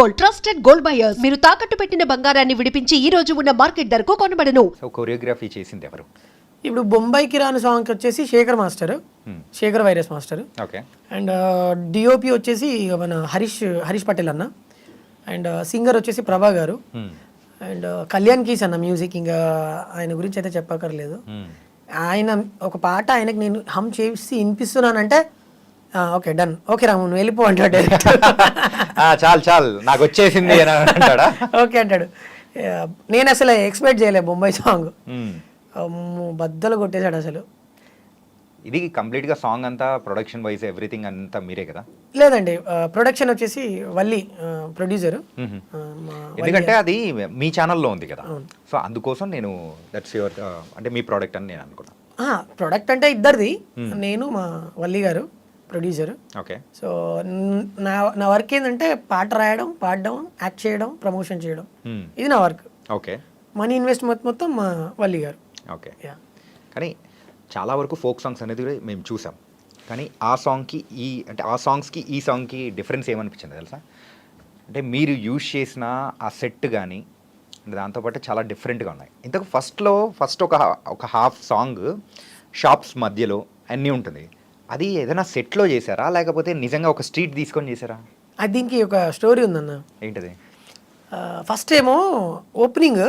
Gold trusted gold buyers. మీరు తాకట్టు పెట్టిన బంగారాన్ని విడిపించి ఈ రోజు ఉన్న మార్కెట్ ధరకు కొనబడను. సో కొరియోగ్రఫీ చేసింది ఎవరు? ఇప్పుడు బొంబాయికి రాని సాంగ్కి వచ్చేసి శేఖర్ మాస్టర్ శేఖర్ వైరస్ మాస్టర్. ఓకే అండ్ డిఓపి వచ్చేసి మన హరీష్ హరీష్ పటేల్ అన్న. అండ్ సింగర్ వచ్చేసి ప్రభా గారు. అండ్ కళ్యాణ్ కీస్ అన్న మ్యూజిక్ ఇంకా ఆయన గురించి అయితే చెప్పక్కర్లేదు. ఆయన ఒక పాట ఆయనకి నేను హమ్ చేసి వినిపిస్తున్నానంటే ఓకే డన్. ఓకే రాము నువ్వు వెళ్ళిపో అంటాడు చాలు చాలు. నాకు వచ్చేసింది అంటాడా? ఓకే అంటాడు. నేను అసలు ఎక్స్పెక్ట్ చేయలే బొంబాయి సాంగ్ బద్దలు కొట్టేశాడు అసలు. ఇది కంప్లీట్గా సాంగ్ అంతా ప్రొడక్షన్ వైజ్ ఎవ్రీథింగ్ అంతా మీరే కదా? లేదండి ప్రొడక్షన్ వచ్చేసి వల్లి ప్రొడ్యూసర్. ఎందుకంటే అది మీ ఛానల్లో ఉంది కదా. సో అందుకోసం నేను దట్స్ యువర్ అంటే మీ ప్రోడక్ట్ అని నేను అనుకున్నాను ప్రొడక్ట్ అంటే ఇద్దరిది. నేను మా వల్లి గారు. ప్రొడ్యూసర్. ఓకే. సో న్- నా వర్క్ ఏంటంటే పాట రాయడం పాడడం యాక్ట్ చేయడం ప్రమోషన్ చేయడం. ఇది నా వర్క్. ఓకే. మనీ ఇన్వెస్ట్ మొత్తం మా వల్లి గారు. ఓకే. కానీ చాలా వరకు ఫోక్ సాంగ్స్ అనేది కూడా మేము చూసాం. కానీ ఆ సాంగ్కి ఈ అంటే ఆ సాంగ్స్కి ఈ సాంగ్కి డిఫరెన్స్ ఏమనిపించింది తెలుసా? అంటే మీరు యూజ్ చేసిన ఆ సెట్ కానీ అంటే దాంతోపాటు చాలా డిఫరెంట్గా ఉన్నాయి. ఇంతకు ఫస్ట్లో ఫస్ట్ ఒక ఒక హాఫ్ సాంగ్ షాప్స్ మధ్యలో అన్నీ ఉంటుంది. అది ఏదైనా సెట్లో చేశారా లేకపోతే నిజంగా ఒక స్ట్రీట్ తీసుకొని చేశారా అది దీనికి ఒక స్టోరీ ఉందన్న ఏంటిది ఫస్ట్ ఏమో ఓపెనింగ్.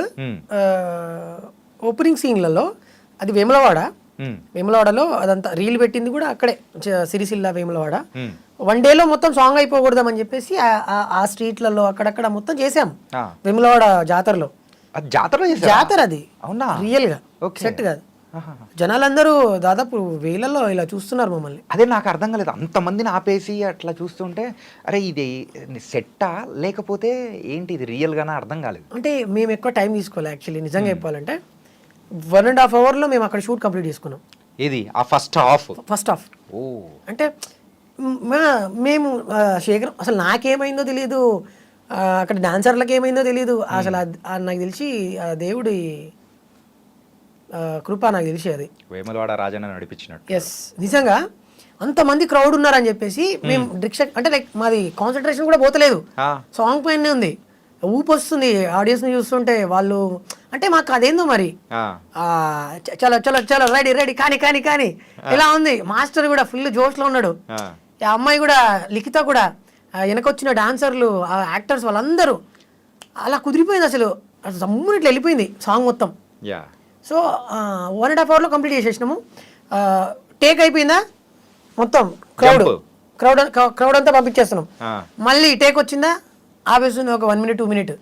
ఓపెనింగ్ సీన్లలో అది వేములవాడ. వేములవాడలో అదంతా రీల్ పెట్టింది కూడా అక్కడే సిరిసిల్ల వేములవాడ. వన్ డేలో మొత్తం సాంగ్ అయిపోకూడదని చెప్పేసి ఆ- స్ట్రీట్లలో అక్కడక్కడ మొత్తం చేసాం. వేములవాడ జాతరలో చేశారా జాతర అది అవునా రియల్గా Okay. సెట్ కాదు. జనాలందరూ దాదాపు వేలల్లో ఇలా చూస్తున్నారు మమ్మల్ని. అదే నాకు అర్థం కాలేదు. అంతమందిని ఆపేసి అట్లా చూస్తుంటే అరే ఇది సెట్టా? లేకపోతే ఏంటి ఇది రియల్గానా? అర్థం కాలేదు. అంటే మేము ఎక్కువ టైం తీసుకోవాలి యాక్చువల్లీ. నిజంగా చెప్పాలంటే వన్ అండ్ హాఫ్ అవర్లో మేము అక్కడ షూట్ కంప్లీట్ చేసుకున్నాం. ఇది ఆ ఫస్ట్ హాఫ్? First half. ఓ. అంటే మేము శేఖర్ అసలు నాకేమైందో తెలియదు అక్కడ డాన్సర్లకు ఏమైందో తెలియదు అసలు నాకు తెలిసి దేవుడి కృప నాకు తెలిసి అది. వేములవాడ రాజన్న నడిపించినట్టు. ఎస్ నిజంగా అంతమంది క్రౌడ్ ఉన్నారని చెప్పేసి మేము రిక్షా అంటే లైక్ మాది కాన్సన్ట్రేషన్ కూడా పోతలేదు. సాంగ్ పైనే ఉంది. ఊపు వస్తుంది. ఆడియన్స్ని చూస్తుంటే వాళ్ళు అంటే మాకు అదేందో మరి? చలో చలో చలో రెడీ రెడీ కానీ కానీ కానీ. ఇలా ఉంది. మాస్టర్ కూడా ఫుల్ జోష్లో ఉన్నాడు. ఆ, అమ్మాయి కూడా లిఖిత కూడా వెనకొచ్చిన డాన్సర్లు ఆ యాక్టర్స్ వాళ్ళందరూ అలా కుదిరిపోయింది అసలు. అసలు సమ్మున ఇట్లా వెళ్ళిపోయింది సాంగ్ మొత్తం. సో వన్ అండ్ హాఫ్ అవర్లో కంప్లీట్ చేసేసినాము. టేక్ అయిపోయిందా? మొత్తం క్రౌడ్. క్రౌడ్ క్రౌడ్ అంతా పంపించేస్తున్నాం. మళ్ళీ టేక్ వచ్చిందా? ఆపేస్తుంది ఒక one minute two minute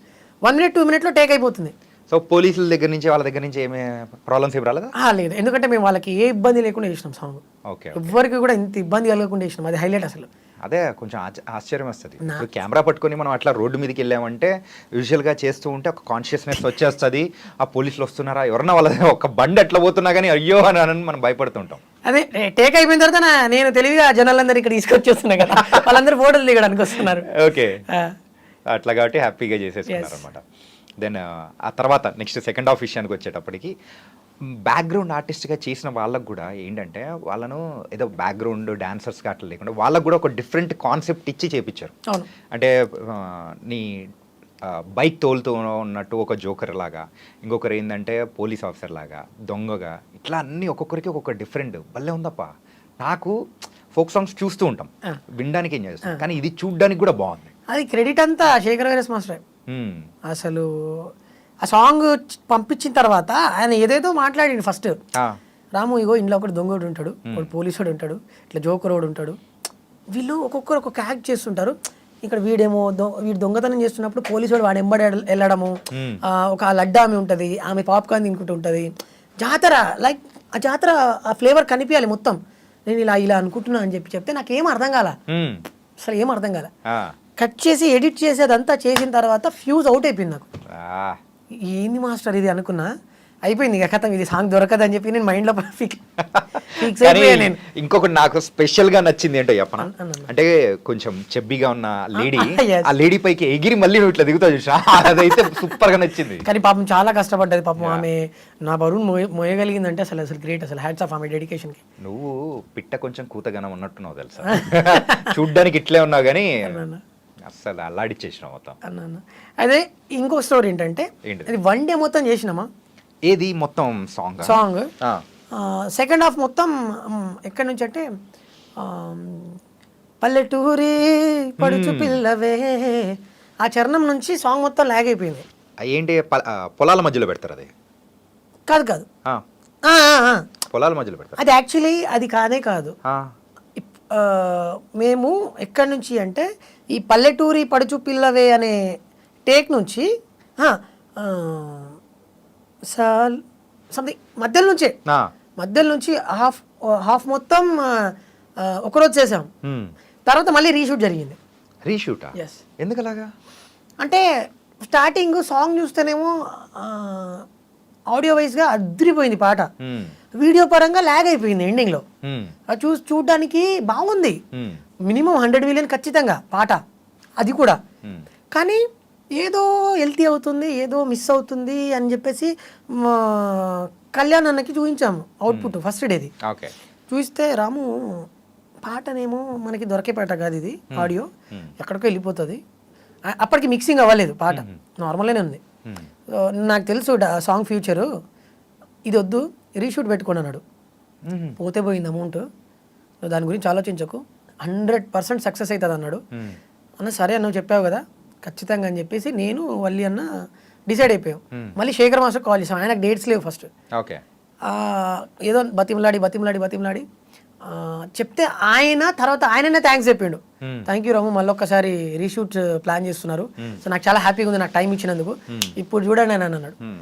one minute two మినిట్లో టేక్ అయిపోతుంది. సో పోలీసుల దగ్గర నుంచి వాళ్ళ దగ్గర నుంచి ఏమే ప్రాబ్లమ్స్ ఏం రాలేదా? లేదు. ఎందుకంటే మేము వాళ్ళకి ఏ ఇబ్బంది లేకుండా చేసినాం సాంగ్ ఓకే ఎవ్వరికి కూడా ఇంత ఇబ్బంది కలగకుండా చేసినాం. అది హైలైట్ అసలు. అదే కొంచెం ఆశ్చ- ఆశ్చర్యం వస్తుంది ఇప్పుడు కెమెరా పట్టుకొని మనం అట్లా రోడ్డు మీదకి వెళ్ళామంటే యూజువల్గా చేస్తూ ఉంటే ఒక కాన్షియస్నెస్ వచ్చేస్తుంది. ఆ పోలీసులు వస్తున్నారా? ఎవరన్నా వాళ్ళ ఒక బండి ఎట్లా పోతున్నా కానీ అయ్యో అని అని మనం భయపడుతుంటాం. అదే టేక్ అయిపోయిన తర్వాత నేను తెలివిగా జనాలందరూ ఇక్కడ తీసుకొచ్చేస్తున్నా కదా. వాళ్ళందరూ ఫోటోలు దిగడానికి వస్తున్నారు. ఓకే. అట్లా కాబట్టి హ్యాపీగా చేసేసుకున్నారు అనమాట దెన్ ఆ తర్వాత నెక్స్ట్ సెకండ్ హాఫ్ విషయానికి వచ్చేటప్పటికి బ్యాక్గ్రౌండ్ ఆర్టిస్ట్గా చేసిన వాళ్ళకు కూడా ఏంటంటే వాళ్ళను ఏదో బ్యాక్గ్రౌండ్ డాన్సర్స్గా అట్లా లేకుండా వాళ్ళకు కూడా ఒక డిఫరెంట్ కాన్సెప్ట్ ఇచ్చి చేపించారు. అంటే నీ బైక్ తోలుతూ ఉన్నట్టు ఒక జోకర్ లాగా ఇంకొకరు ఏంటంటే పోలీస్ ఆఫీసర్ లాగా దొంగగా ఇట్లా అన్ని ఒక్కొక్కరికి ఒక్కొక్క డిఫరెంట్ భలే ఉందప్ప. నాకు ఫోక్ సాంగ్స్ చూస్తూ ఉంటాం. వినడానికి ఏం చేస్తాం. కానీ ఇది చూడ్డానికి కూడా బాగుంది. అది క్రెడిట్ అంతా శేఖర్ వైరస్ మాస్టర్. అసలు ఆ సాంగ్ పంపించిన తర్వాత ఆయన ఏదేదో మాట్లాడిండు ఫస్ట్. రాము ఇగో ఇంట్లో ఒకటి దొంగోడు ఉంటాడు ఒకడు పోలీసుడు ఉంటాడు ఇట్లా జోకరోడు ఉంటాడు. వీళ్ళు ఒక్కొక్కరు ఒక్కొక్క యాక్ట్ చేస్తుంటారు. ఇక్కడ వీడేమో వీడు దొంగతనం చేస్తున్నప్పుడు పోలీసు వాడు వాడు ఎంబడి వెళ్ళడము ఒక లడ్డా ఆమె ఉంటుంది ఆమె పాప్కార్న్ తినుకుంటూ ఉంటుంది. జాతర లైక్ ఆ జాతర ఆ ఫ్లేవర్ కనిపించాలి మొత్తం. నేను ఇలా ఇలా అనుకుంటున్నా అని చెప్పి చెప్తే నాకేం అర్థం కాల. అసలు ఏం అర్థం కాల. కట్ చేసి ఎడిట్ చేసి అదంతా చేసిన తర్వాత ఫ్యూజ్ అవుట్ అయిపోయింది నాకు. ఏంది మాస్టర్ ఇది అనుకున్నా? అయిపోయింది ఇక కథం ఇది సాంగ్ దొరకదు అని చెప్పి నేను మైండ్లో ఫిక్స్ నేను. ఇంకొకటి నాకు స్పెషల్గా నచ్చింది ఏంటో చెప్పనా. అంటే కొంచెం చెబ్బిగా ఉన్న లేడీ. ఆ లేడీ పైకి ఎగిరి మళ్ళీ నువ్వు ఇట్లా దిగుతావు చూసా అదైతే సూపర్గా నచ్చింది. కానీ పాపం చాలా కష్టపడ్డది. పాపం ఆమె నా బరువును మోయ మోయగలిగిందంటే అసలు అసలు గ్రేట్ అసలు. హ్యాట్స్ ఆఫ్ ఆమె డెడికేషన్కి నువ్వు పిట్ట కొంచెం కూతగనం ఉన్నట్టున్నావు తెలుసా? చూడ్డానికి ఇట్లే ఉన్నావు కానీ అస్సలు అల్లాడిచ్చేసినాం మొత్తం. అదే ఇంకో స్టోరీ ఏంటంటే? అది వన్ డే మొత్తం చేసినామా? ఏది మొత్తం సాంగ్ సాంగ్ సెకండ్ హాఫ్ మొత్తం ఎక్కడి నుంచి అంటే పల్లెటూరి పడుచు పిల్లవే. ఆ చరణం నుంచి సాంగ్ మొత్తం లాగ్ అయిపోయింది. ఏంటి పొలాల మధ్యలో పెడతారు అది? కాదు కాదు. పొలాల మధ్యలో పెడతారు. అది యాక్చువల్లీ అది కాదే. కాదు మేము ఎక్కడి నుంచి అంటే ఈ పల్లెటూరి పడుచు పిల్లవే అనే టేక్ నుంచి సాల్ సంథింగ్ మధ్యలో నుంచే. మధ్యలో నుంచి హాఫ్ హాఫ్ మొత్తం ఒకరోజు చేసాం. తర్వాత మళ్ళీ రీషూట్ జరిగింది. రీషూటా? Yes. ఎందుకు అలాగా అంటే స్టార్టింగ్ సాంగ్ చూస్తేనేమో ఆడియో వైజ్గా అదిరిపోయింది పాట. వీడియో పరంగా లాగ్ అయిపోయింది ఎండింగ్లో. అది చూసి చూడడానికి బాగుంది. మినిమం హండ్రెడ్ మిలియన్ ఖచ్చితంగా పాట. అది కూడా. కానీ ఏదో హెల్తీ అవుతుంది ఏదో మిస్ అవుతుంది అని చెప్పేసి కళ్యాణ్ అన్నకి చూపించాము అవుట్పుట్ ఫస్ట్ డేది ఓకే. చూస్తే రాము పాటనేమో మనకి దొరికే పాట కాదు ఇది ఆడియో. ఎక్కడికో వెళ్ళిపోతుంది. అప్పటికి మిక్సింగ్ అవ్వలేదు పాట. నార్మల్గానే ఉంది. నాకు తెలుసు సాంగ్ ఫ్యూచరు. ఇది వద్దు రీషూట్ పెట్టుకోండి అన్నాడు. పోతే పోయింది అమౌంట్. నువ్వు దాని గురించి ఆలోచించకు. హండ్రెడ్ పర్సెంట్ సక్సెస్ అవుతుంది అన్నాడు. అన్న సరే అన్న నువ్వు చెప్పావు కదా. ఖచ్చితంగా అని చెప్పేసి నేను వల్లి అన్న డిసైడ్ అయిపోయాం. మళ్ళీ శేఖర్ మాస్టర్ కాల్ చేసాం ఆయనకు డేట్స్ లేవు ఫస్ట్. ఏదో బతిమలాడి బతిమలాడి బతిమలాడి. చెప్తే ఆయన తర్వాత ఆయననే థ్యాంక్స్ చెప్పిండు. థ్యాంక్ యూ రాము మళ్ళీ ఒక్కసారి రీషూట్ ప్లాన్ చేస్తున్నారు. సో నాకు చాలా హ్యాపీగా ఉంది నాకు టైం ఇచ్చినందుకు. ఇప్పుడు చూడండి అని అన్నాడు. హ్మ్.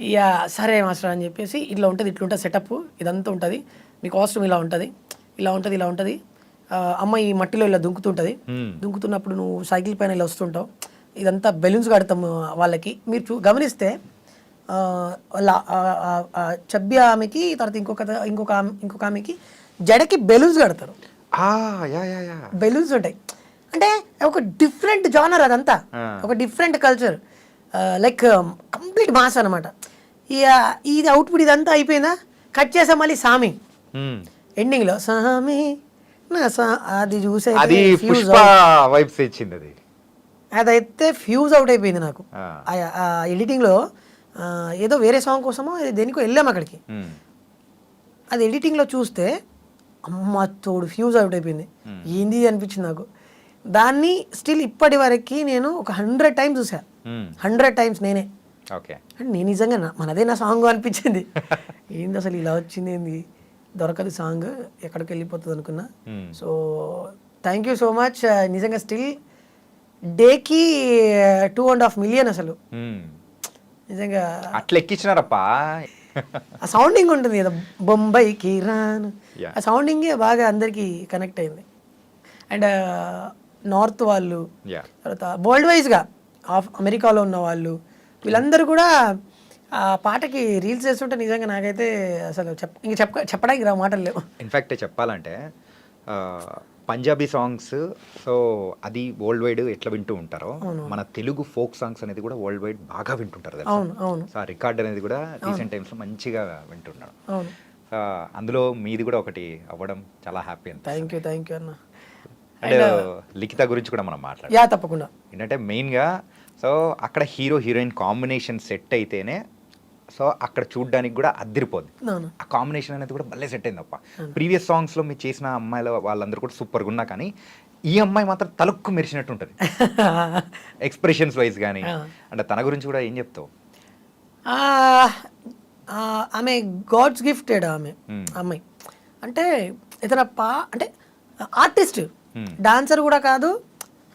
ఇక సరే మాస్టర్ అని చెప్పేసి ఇట్లా ఉంటుంది ఇట్లా ఉంటుంది సెటప్ ఇదంతా ఉంటుంది. మీ కాస్ట్యూమ్ ఇలా ఉంటుంది ఇలా ఉంటుంది ఇలా ఉంటుంది. ఆ, అమ్మాయి మట్టిలో ఇలా దుంకుతుంటుంది. దుంకుతున్నప్పుడు నువ్వు సైకిల్ పైన ఇలా వస్తుంటావు. ఇదంతా బెలూన్స్ కడతాము వాళ్ళకి. మీరు చూ గమనిస్తే చబ్బి ఆమెకి తర్వాత ఇంకొక ఇంకొక ఆమె ఇంకొక ఆమెకి జడకి బెలూన్స్ కడతారు. ఆ, యా యా యా. బెలూన్స్ ఉంటాయి. అంటే ఒక డిఫరెంట్ జానర్ అదంతా. ఒక different culture. Like complete mass అనమాట ఇది అవుట్పుట్ ఇదంతా అయిపోయిందా? కట్ చేసాం మళ్ళీ సామి. హ్మ్. ఎండింగ్లో సామి అది చూసే అది పుష్ప వైబ్స్ ఇచ్చింది అది. అదైతే ఫ్యూజ్ అవుట్ అయిపోయింది నాకు. ఆ. ఎడిటింగ్లో ఆ, ఏదో వేరే సాంగ్ కోసమో దేనికో వెళ్ళాం అక్కడికి. అది ఎడిటింగ్లో చూస్తే అమ్మ తోడు ఫ్యూజ్ అవుట్ అయిపోయింది. ఏంది అనిపించింది నాకు. దాన్ని స్టిల్ ఇప్పటి వరకు నేను ఒక హండ్రెడ్ టైమ్స్ చూసా. హండ్రెడ్ టైమ్స్ నేనే. ఓకే. అంటే నేను నిజంగా మనదే నా సాంగ్ అనిపించింది. ఏంది అసలు ఇలా వచ్చింది ఏంది? దొరకదు సాంగ్ ఎక్కడికి వెళ్ళిపోతుంది అనుకున్నా. హ్మ్. So thank you so much నిజంగా స్టిల్ డేకి టూ అండ్ హాఫ్ మిలియన్ అసలు. హ్మ్. నిజంగా అట్లా ఎక్కించినారప్పా. ఆ సౌండింగ్ ఉంటుంది కదా బొంబాయికి రాను. Yeah. ఆ సౌండింగే బాగా అందరికీ కనెక్ట్ అయింది. అండ్ నార్త్ వాళ్ళు తర్వాత వరల్డ్ వైజ్గా ఆఫ్ అమెరికాలో ఉన్న వాళ్ళు వీళ్ళందరూ కూడా ఆ పాటకి రీల్స్ చేస్తుంటే నిజంగా నాకైతే అసలు చెప్ ఇంక చెప్ప చెప్పడానికి రా మాటలు లేవు. ఇన్ఫ్యాక్ట్ చెప్పాలంటే పంజాబీ సాంగ్స్ సో అది వరల్డ్ వైడ్ ఎట్లా వింటూ ఉంటారో మన తెలుగు ఫోక్ సాంగ్స్ అనేది కూడా వరల్డ్ వైడ్ బాగా వింటుంటారు సో ఆ రికార్డ్ అనేది కూడా రీసెంట్ టైమ్స్లో మంచిగా వింటున్నాడు. అందులో మీది కూడా ఒకటి అవ్వడం చాలా హ్యాపీ అంత థ్యాంక్ యూ థ్యాంక్ యూ అన్న. అండ్ లిఖిత గురించి కూడా మనం మాట్లాడాలి యా తప్పకుండా. ఏంటంటే మెయిన్గా సో అక్కడ హీరో హీరోయిన్ కాంబినేషన్ సెట్ అయితేనే సో అక్కడ చూడడానికి కూడా అద్దరిపోద్ది. ఆ కాంబినేషన్ అనేది కూడా భలే సెట్ అయింది అప్ప. ప్రీవియస్ సాంగ్స్లో మీరు చేసిన అమ్మాయిల వాళ్ళందరూ కూడా సూపర్గా ఉన్నా కానీ ఈ అమ్మాయి మాత్రం తలుక్కు మెరిసినట్టు ఉంటుంది. ఎక్స్ప్రెషన్స్ వైజ్ కానీ. అంటే తన గురించి కూడా ఏం చెప్తావు? ఆమె గాడ్స్ గిఫ్టెడ్ ఆమె. అమ్మాయి. అంటే ఇతర పా అంటే ఆర్టిస్ట్. డాన్సర్ కూడా కాదు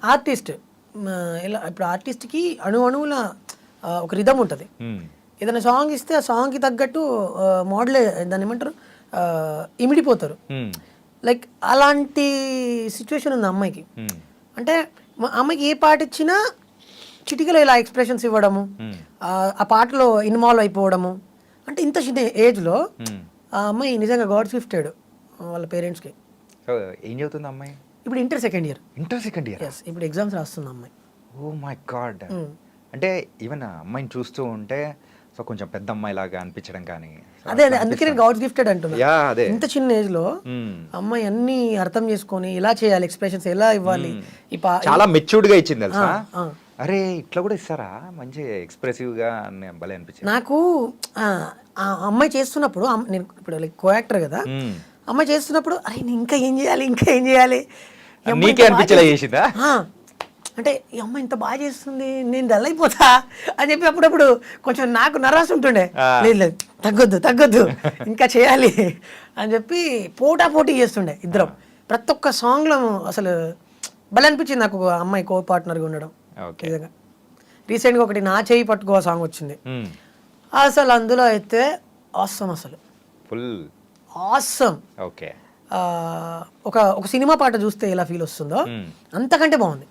ఆర్టిస్ట్ ఇలా ఇప్పుడు ఆర్టిస్ట్కి అణు అణువుల ఒక రిధం ఉంటుంది. ఏదైనా సాంగ్ ఇస్తే ఆ సాంగ్కి తగ్గట్టు మోడలే దాన్ని ఏమంటారు ఇమిడిపోతారు. లైక్ అలాంటి సిచ్యువేషన్ ఉంది అమ్మాయికి మ్మ్. అంటే అమ్మాయికి ఏ పాట ఇచ్చినా చిటికలో ఇలా ఎక్స్ప్రెషన్స్ ఇవ్వడము మ్మ్. ఆ పాటలో ఇన్వాల్వ్ అయిపోవడము అంటే ఇంత చిన్న ఏజ్లో. ఆ అమ్మాయి నిజంగా గాడ్ గిఫ్టెడ్ వాళ్ళ పేరెంట్స్కి ఏం చదువుతుంది అమ్మాయి ఇప్పుడు inter second year inter second year ఇప్పుడు ఎగ్జామ్స్ రాస్తుంది అమ్మాయి ఓ మై గాడ్. అంటే ఈవెన్ అమ్మాయిని చూస్తూ ఉంటే సో కొంచెం పెద్ద అమ్మాయి లాగా అనిపించడం కానీ అదే అదే అందుకే నేను. గాడ్స్ గిఫ్టెడ్ అంటున్నా యా అదే ఇంత చిన్న ఏజ్లో మ్మ్. అమ్మాయి అన్ని అర్థం చేసుకొని ఎలా చేయాలి ఎక్స్ప్రెషన్స్ ఎలా ఇవ్వాలి ఈ పా చాలా మెచ్యూర్డ్గా ఇచ్చింది తెలుసా. అరే ఇట్లా కూడా ఇస్తారా మంచి ఎక్స్ప్రెసివ్గా అని భలే అనిపించింది నాకు ఆ ఆ అమ్మాయి చేస్తున్నప్పుడు అమ్- నేను ఇప్పుడు లైక్ కో యాక్టర్ కదా మ్మ్. అమ్మాయి చేస్తున్నప్పుడు అరే నేను ఇంకా ఏం చేయాలి ఇంకా ఏం చేయాలి ఈ అమ్మాయి నీకే బాగా అనిపించేలా. చేసిందా? ఆ, అంటే ఈ అమ్మాయి ఇంత బాగా చేస్తుంది నేను డల్ అయిపోతా అని చెప్పి అప్పుడప్పుడు కొంచెం నాకు నరాశ ఉంటుండే. లేదు లేదు తగ్గొద్దు తగ్గొద్దు ఇంకా చేయాలి అని చెప్పి పోటా పోటీ చేస్తుండే ఇద్దరం. ప్రతి ఒక్క సాంగ్లో అసలు భలే అనిపించింది నాకు అమ్మాయి కో పార్ట్నర్గా ఉండడం. ఓకే. నిజంగా రీసెంట్గా ఒకటి నా చేయి పట్టుకో సాంగ్ వచ్చింది. అసలు అందులో అయితే ఆసమ్ అసలు. ఫుల్. ఆసమ్. ఓకే. ఒక ఒక సినిమా పాట చూస్తే ఎలా ఫీల్ వస్తుందో. అంతకంటే బాగుంది.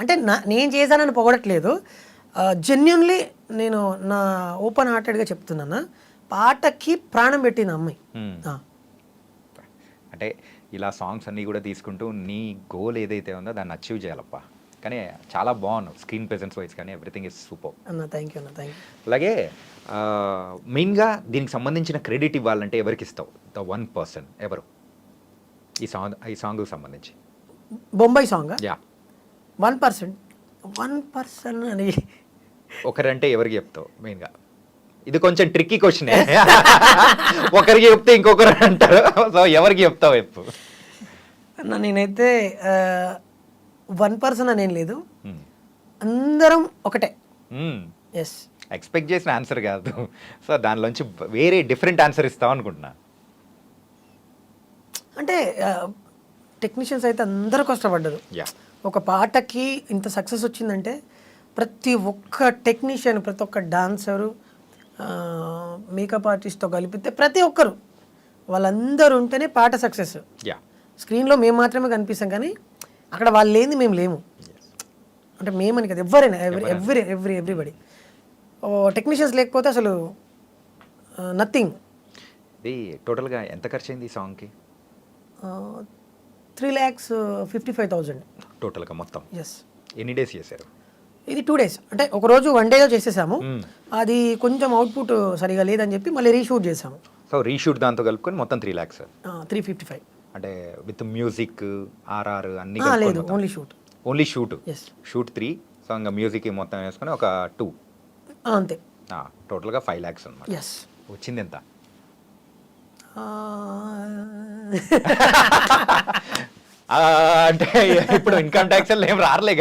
అంటే నా నేను చేశానని పొగడట్లేదు. జెన్యున్లీ నేను నా ఓపెన్ హార్టెడ్గా చెప్తున్నాను? పాటకి ప్రాణం పెట్టింది అమ్మాయి. అంటే ఇలా సాంగ్స్ అన్నీ కూడా తీసుకుంటూ నీ గోల్ ఏదైతే ఉందో దాన్ని అచీవ్ చేయాలప్ప. కానీ చాలా బాగున్నావు స్క్రీన్ ప్రెజెన్స్ వైజ్ కానీ ఎవ్రీథింగ్ ఇస్ సూపర్ అన్న థ్యాంక్ యూ అన్న థ్యాంక్ యూ అలాగే మెయిన్గా దీనికి సంబంధించిన క్రెడిట్ ఇవ్వాలంటే ఎవరికి ఇస్తావు? ద వన్ పర్సన్ ఎవరు? ఈ సాంగ్ ఈ సాంగ్కి సంబంధించి. Bombay song yeah one percent. One person అని ఒకరంటే ఎవరికి చెప్తావు? మెయిన్గా. ఇది కొంచెం ట్రిక్కీ క్వశ్చన్ ఒకరికి చెప్తే ఇంకొకరు అంటారు. సో ఎవరికి చెప్తావు చెప్పు. అన్న నేనైతే వన్ పర్సన్ అనేం లేదు. అందరం ఒకటే. ఎస్ ఎక్స్పెక్ట్ చేసిన ఆన్సర్ కాదు. సో దానిలోంచి వేరే డిఫరెంట్ ఆన్సర్ ఇస్తావు అనుకుంటున్నా. అంటే టెక్నీషియన్స్ అయితే అందరూ కష్టపడ్డారు. యా ఒక పాటకి ఇంత సక్సెస్ వచ్చిందంటే ప్రతి ఒక్క టెక్నీషియన్ ప్రతి ఒక్క డాన్సరు మేకప్ ఆర్టిస్ట్తో కలిపితే ప్రతి ఒక్కరు వాళ్ళందరూ ఉంటేనే పాట సక్సెస్. యా స్క్రీన్లో మేము మాత్రమే కనిపిస్తాం కానీ అక్కడ వాళ్ళు లేని మేము లేము. అంటే మేమని కదా ఎవరైనా every every every everybody. Technicians లేకపోతే అసలు నథింగ్. ఇది టోటల్గా ఎంత ఖర్చు అయింది ఈ సాంగ్కి? Three lakhs fifty five thousand. టోటల్గా మొత్తం? ఎస్ ఎన్ని డేస్ చేశారు? ఇది టూ డేస్. అంటే ఒక రోజు వన్ డేలో చేసేసాము. మ్మ్. అది కొంచెం అవుట్పుట్ సరిగా లేదని చెప్పి మళ్ళీ రీషూట్ చేసాము సో రీషూట్ దాంతో కలుపుకొని మొత్తం three lakhs three fifty five అంటే విత్ మ్యూజిక్ ఆర్ఆర్ అన్ని లేదు only shoot only shoot shoot three so ఇంకా మ్యూజిక్ మొత్తం వేసుకొని ఒక టూ అంతే. టోటల్గా ఫైవ్ ల్యాక్స్ అనమాట ఎస్ వచ్చింది ఎంత? ఆ, అంటే ఇప్పుడు ఇన్కమ్ ట్యాక్స్ ఏం రారలే కానీ.